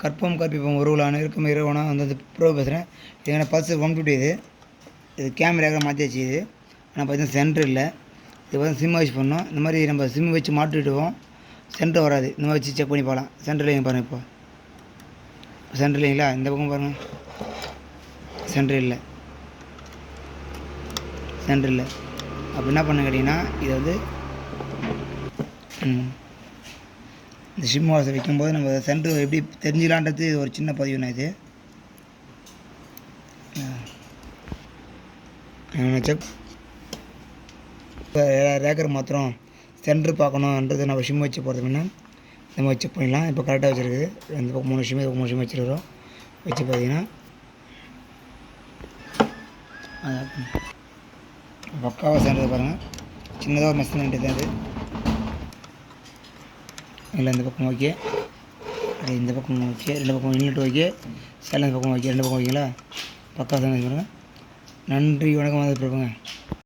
கற்பம் கற்பிப்போம் உருவலான இருக்கும் இரவனா வந்து ப்ரோ பேசுகிறேன் இது பல்ஸ் ஒன் ஃபிஃப்டி இது. இது கேமராக மாற்றியாச்சு இது. ஆனால் பார்த்தீங்கன்னா சென்டர் இல்லை. இது வந்து சிம் வச்சு பண்ணோம் இந்த மாதிரி நம்ம சிம் வச்சு மாட்டிவிடுவோம் சென்டர் வராது. இந்த மாதிரி வச்சு செக் பண்ணி பார்க்கலாம். இல்லைங்க பாருங்கள் இப்போ. சென்டர் இல்லைங்களா? இந்த பக்கம் பாருங்கள் சென்டர் இல்லை. சென்டர் இல்லை. அப்போ என்ன பண்ண கேட்டிங்கன்னா இது வந்து ம், இந்த சிம் வாசை வைக்கும்போது நம்ம சென்டர் எப்படி தெரிஞ்சுக்கலான்றது ஒரு சின்ன பதிவுண்ணா இது. செக் ரேக்கர் மாத்திரம் சென்டர் பார்க்கணுன்றது நம்ம சிம் வச்சு போகிறது முன்னே நம்ம செக் பண்ணிடலாம். இப்போ கரெக்டாக வச்சுருக்குது. இந்த பக்கம் மூணு சிம் மூணு சிம் வச்சுருக்கிறோம். வச்சு பார்த்தீங்கன்னா பக்காவாக சென்டர் பாருங்கள் சின்னதாக ஒரு மெஷின் வேண்டியது அது இல்லை இந்த பக்கம் ஓகே. அது இந்த பக்கம் ஓகே ரெண்டு பக்கம் இன்லெட் ஓகே. சேலம் பக்கம் ஓகே ரெண்டு பக்கம் ஓகேங்களா? பக்கம் தான் நன்றி வணக்கம் வந்து பிறப்புங்க